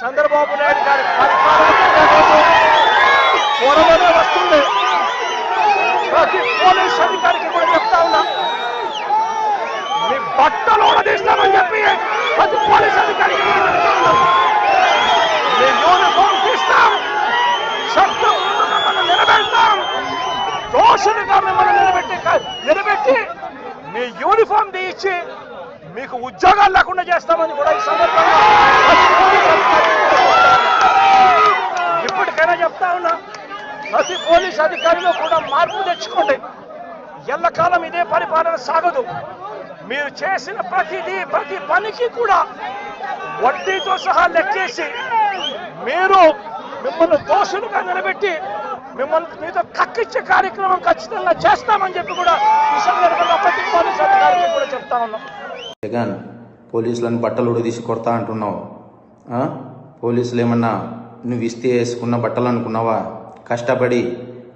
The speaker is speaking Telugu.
చంద్రబాబు నాయుడు గారి త్వరలోనే వస్తుంది. ప్రతి పోలీస్ అధికారికి కూడా చెప్తా ఉన్నా. మీ బట్టలు ఉడదీస్తామని చెప్పి ప్రతి పోలీస్ అధికారికి మీ యూనిఫామ్ తీస్తాం. శబ్దం మిమ్మల్ని నిలబెడతాం. దోషులుగా మిమ్మల్ని నిలబెట్టి నిలబెట్టి మీ యూనిఫామ్ తీయించి మీకు ఉద్యోగాలు లేకుండా చేస్తామని కూడా ఈ సందర్భంగా ప్రతి పోలీస్ అధికారికి కూడా చెప్తా ఉన్నా. ఇప్పటికైనా చెప్తా ఉన్నా ప్రతి పోలీస్ అధికారిలో కూడా మార్పు తెచ్చుకోండి. ఎల్లకాలం ఇదే పరిపాలన సాగదు. మీరు చేసిన ప్రతిదీ ప్రతి పనికి కూడా వడ్డీతో సహా లెక్కేసి మీరు మిమ్మల్ని దోషులుగా నిలబెట్టి మిమ్మల్ని మీతో కక్కిచ్చే కార్యక్రమం ఖచ్చితంగా చేస్తామని చెప్పి కూడా ఈ సందర్భంగా ప్రతి పోలీస్ అధికారికి కూడా చెప్తా ఉన్నాం. జగన్ పోలీసులను బట్టలు ఉడిదీసి కొడతా అంటున్నావు. పోలీసులు ఏమన్నా నువ్వు ఇస్తే వేసుకున్న బట్టలు అనుకున్నావా? కష్టపడి